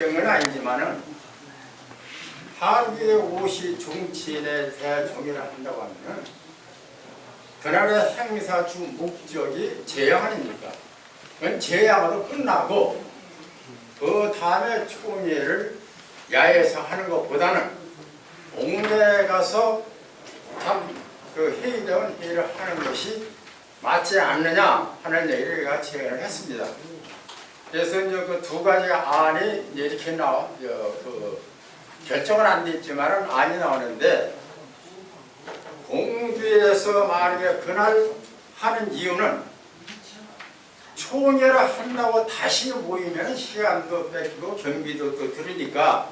건 아니지만은 한국의 옷이 정치인에 대한 종이를 한다고 하면 그날의 행사 주 목적이 제양 아닙니까? 그건 제양으로 끝나고 그 다음에 총회를 야외에서 하는 것보다는 옥내에 가서 참그 회의대원 회의를 하는 것이 맞지 않느냐 하는 얘기를 제가 제안을 했습니다. 그래서 이제 그 두 가지 안이 이렇게 나와, 어, 그 결정은 안 됐지만은 안이 나오는데 공주에서 만약에 그날 하는 이유는 총회를 한다고 다시 모이면 시간도 뺏기고 경비도 또 들으니까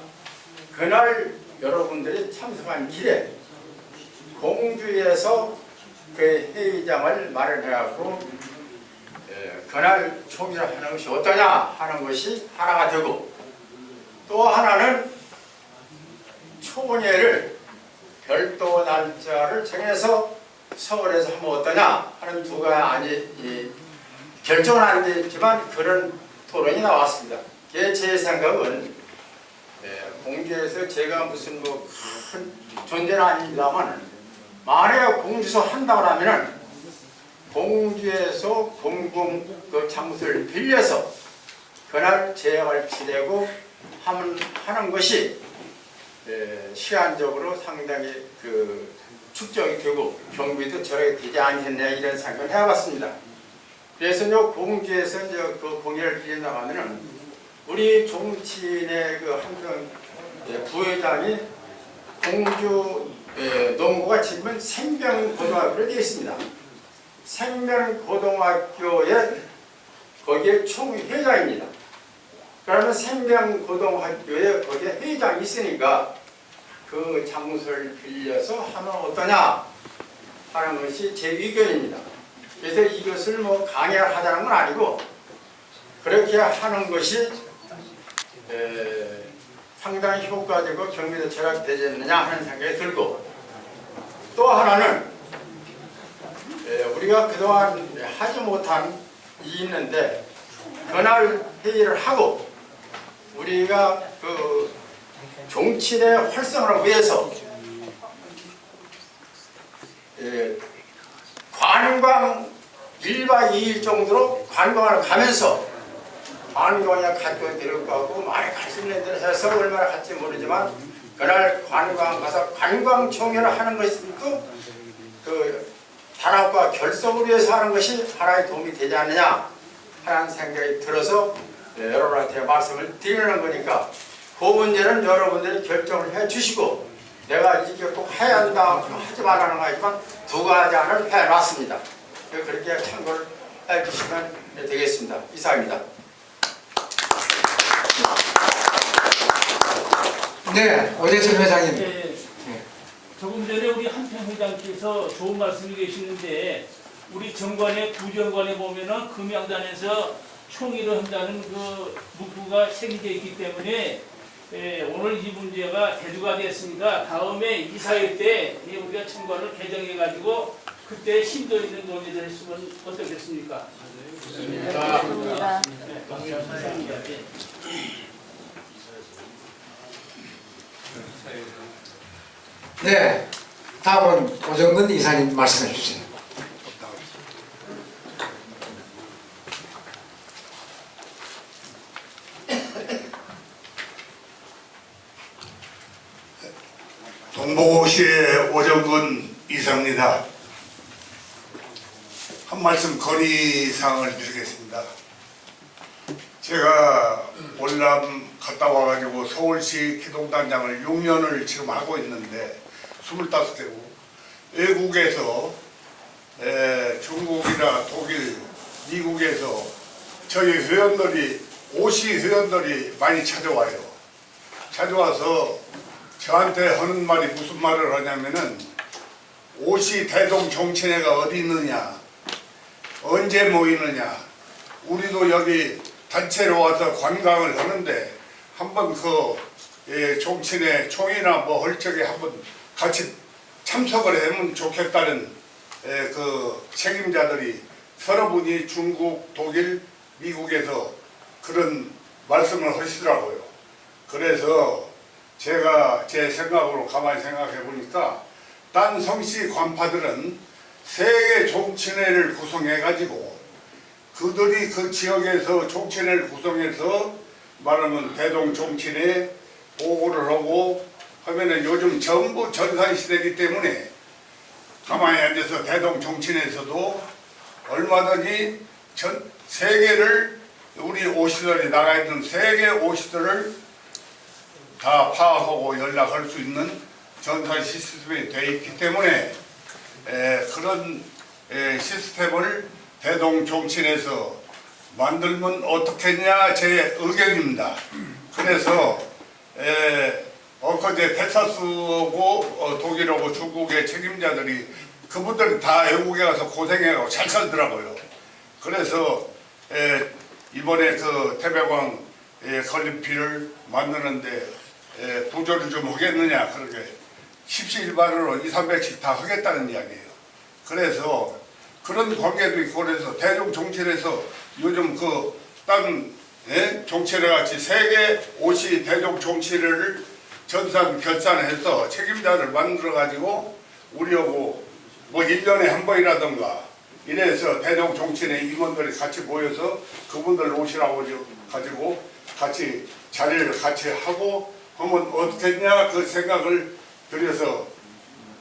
그날 여러분들이 참석한 길에 공주에서 그 회의장을 마련해갖고 예, 그날 총회를 하는 것이 어떠냐 하는 것이 하나가 되고 또 하나는 총회를 별도 날짜를 정해서 서울에서 하면 어떠냐 하는 두 가지 아니 이, 결정은 안 됐지만 그런 토론이 나왔습니다. 제, 제 생각은 예, 공주에서 제가 무슨 뭐 큰 존재는 아닙니다만 만약에 공주에서 한다고 하면은 공주에서 공공 그 장소를 빌려서 그날 제약을 지내고 하면, 하는 것이 에, 시간적으로 상당히 그 축적이 되고 경비도 저렇게 되지 않겠냐 이런 생각을 해봤습니다. 그래서 요 공주에서 이제 그 공연을 빌려 나가면은 우리 정치인의 그 한정 예, 부회장이 공주 예, 농구가 지금은 생명고등학교로 되어 있습니다. 생명고등학교에 거기에 총회장입니다. 그러면 생명고등학교에 거기에 회장이 있으니까 그 장소를 빌려서 하면 어떠냐 하는 것이 제 의견입니다. 그래서 이것을 뭐 강요를 하자는 건 아니고 그렇게 하는 것이 에, 상당히 효과되고 경기도 절약되지 않느냐 하는 생각이 들고 또 하나는 에, 우리가 그동안 하지 못한 일이 있는데 그날 회의를 하고 우리가 그 정치의 활성화를 위해서 에, 관광 1박 2일 정도로 관광을 가면서 관광에 가족 데려가고 많이 갈 수 있는 데를 해서 얼마나 갈지 모르지만 그날 관광 가서 관광총회를 하는 것도 그 단합과 결속을 위해서 하는 것이 하나의 도움이 되지 않느냐 하는 생각이 들어서 네, 여러분한테 말씀을 드리는 거니까 그 문제는 여러분들이 결정을 해 주시고 내가 이게 꼭 해야 한다 하지 말라는 거지만 두 가지 안을 해놨습니다. 그렇게 참고를 해 주시면 되겠습니다. 이상입니다. 네, 오재철 회장님. 전에 우리 한평 회장께서 좋은 말씀이 계시는데 우리 정관의 부정관에 보면은 금양단에서 총의를 한다는 그 문구가 새겨져 있기 때문에 예, 오늘 이 문제가 대두가 됐으니까 다음에 이사회 때 예, 우리가 청관을 개정해 가지고 그때 심도 있는 논의를 했으면 어떻겠습니까? 좋습니다. 네, 감사합니다. 예. 네, 다음은 오정근 이사님 말씀해 주세요. 동보시의 오정근 이사입니다. 한 말씀 건의사항을 드리겠습니다. 제가 월남 갔다 와가지고 서울시 기동단장을 6년을 지금 하고 있는데 25대고 외국에서 에, 중국이나 독일, 미국에서 저희 회원들이 오시 회원들이 많이 찾아와요. 찾아와서 저한테 하는 말이 무슨 말을 하냐면은 오시 대동 정치회가 어디 있느냐 언제 모이느냐 우리도 여기 단체로 와서 관광을 하는데 한번 그 예, 정치회 총회나 뭐할 적에 한번 같이 참석을 하면 좋겠다는 예, 그 책임자들이 서너 분이 중국, 독일, 미국에서 그런 말씀을 하시더라고요. 그래서 제가 제 생각으로 가만히 생각해 보니까 딴 성씨 관파들은 세계 종친회를 구성해 가지고 그들이 그 지역에서 종친회를 구성해서 말하면 대동 종친회 보고를 하고 하면은 요즘 전부 전산 시대이기 때문에 가만히 앉아서 대동 종친회에서도 얼마든지 전 세계를 우리 오시들이 나가 있는 세계 오시들을 다 파악하고 연락할 수 있는 전산 시스템이 되어 있기 때문에 에, 그런 에, 시스템을 대동 종친에서 만들면 어떻겠냐 제 의견입니다. 그래서 에, 엊그제 텍사스하고 어, 독일하고 중국의 책임자들이 그분들이 다 외국에 가서 고생해가고 잘 살더라고요. 그래서 에, 이번에 그 태백왕 에, 건립비를 만드는데 에, 부조를 좀 하겠느냐 그렇게 십시일반으로 2, 300씩 다 하겠다는 이야기예요. 그래서 그런 관계도 있고 그래서 대중 정치에서 요즘 그딴 예? 정치를 같이 세계 오시 대중 정치를 전산 결산해서 책임자를 만들어 가지고 우리하고 뭐 1년에 한 번이라던가 이래서 대동 정치인의 임원들이 같이 모여서 그분들 오시라고 가지고 같이 자리를 같이 하고 하면 어떻겠냐 그 생각을 드려서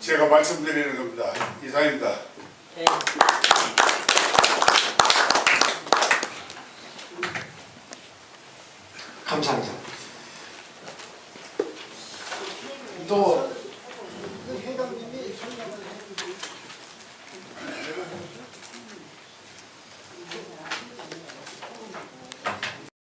제가 말씀드리는 겁니다. 이상입니다. 감사합니다. todo.